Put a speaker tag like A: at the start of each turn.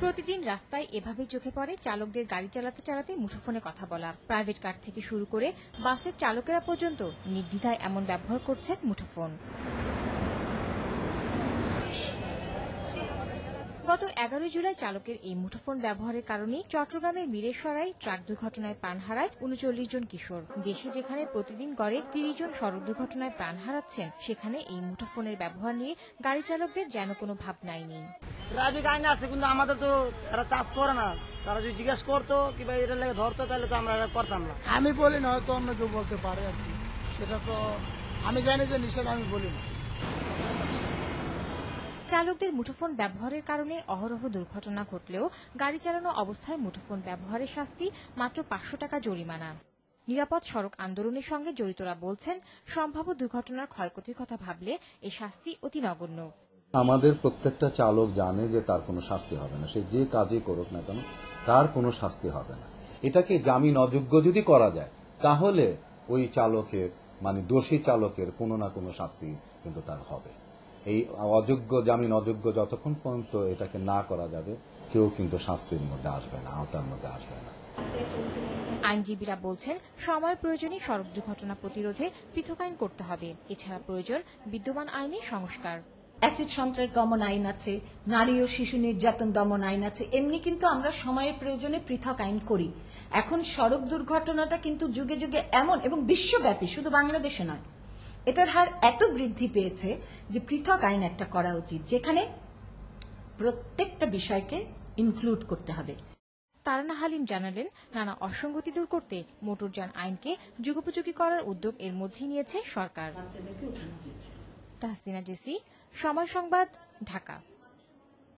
A: প্রতিদিন রাস্তায় এভাবে চোখে পড়ে চালকদের গাড়ি চালাতে চালাতে মুঠোফোনে কথা বলা। প্রাইভেট কার থেকে শুরু করে বাসের চালকেরা পর্যন্ত নির্দ্বিধায় এমন ব্যবহার করছেন মুঠোফোন। গত এগারোই জুলাই চালকের এই মুঠোফোন ব্যবহারের কারণে চট্টগ্রামের মিরেশ্বরায় ট্রাক দুর্ঘটনায় প্রাণ হারায় উনচল্লিশ জন কিশোর। দেশে যেখানে প্রতিদিন গড়ে তিরিশ জন সড়ক দুর্ঘটনায় প্রাণ হারাচ্ছেন সেখানে এই মুঠোফোনের ব্যবহার নিয়ে গাড়ি চালকদের যেন কোনো ভাবনাই নেই
B: ট্রাফিক আইন আছে কিন্তু আমাদের তো এরা চাষ করে না। তারা যদি জিজ্ঞেস করতো কিংবা এটা লেগে ধরতো তাহলে তো আমরা করতাম না।
C: আমি বলি না হয়তো অন্য কেউ বলতে পারে আর কি। সেটা তো আমি জানি যে নিষেধ আমি বলি না।
A: চালকদের মুঠোফোন ব্যবহারের কারণে অহরহ দুর্ঘটনা ঘটলেও গাড়ি চালানো অবস্থায় মুঠোফোন ব্যবহারের শাস্তি মাত্র পাঁচশো টাকা জরিমানা। নিরাপদ সড়ক আন্দোলনের সঙ্গে জড়িতরা বলছেন, সম্ভাব্য দুর্ঘটনার ক্ষয়ক্ষতির কথা ভাবলে এই শাস্তি অতি নগণ্য।
D: আমাদের প্রত্যেকটা চালক জানে যে তার কোনো শাস্তি হবে না। সে যে কাজই করুক না কেন, তার কোনো শাস্তি হবে না। এটাকে জামিন অযোগ্য যদি করা যায়, তাহলে ওই চালকের মানে দোষী চালকের কোনো না কোনো শাস্তি কিন্তু তার হবে। এই অযোগ্য জামিন অযোগ্য যতক্ষণ পর্যন্ত এটাকে না করা যাবে কেউ কিন্তু শাস্তির মধ্যে আসবে না আওতার মধ্যে আসবে না।
A: আইনজীবীরা বলছেন সময়ের প্রয়োজনে সড়ক দুর্ঘটনা প্রতিরোধে পৃথক আইন করতে হবে। এছাড়া প্রয়োজন বিদ্যমান আইনে সংস্কার।
E: অ্যাসিড সন্ত্রাস দমন আইন আছে নারী ও শিশু নির্যাতন দমন আইন আছে এমনি কিন্তু আমরা সময়ের প্রয়োজনে পৃথক আইন করি। এখন সড়ক দুর্ঘটনাটা কিন্তু যুগে যুগে এমন এবং বিশ্বব্যাপী শুধু বাংলাদেশে নয়। এটার হার এত বৃদ্ধি পেয়েছে যে পৃথক আইন একটা করা উচিত যেখানে প্রত্যেকটা বিষয়কে ইনক্লুড করতে হবে।
A: তারানা হালিম জানালেন নানা অসঙ্গতি দূর করতে মোটরযান আইনকে যুগোপযোগী করার উদ্যোগ এর মধ্যেই নিয়েছে সরকার। তাহসিনা জেসি সময় সংবাদ ঢাকা।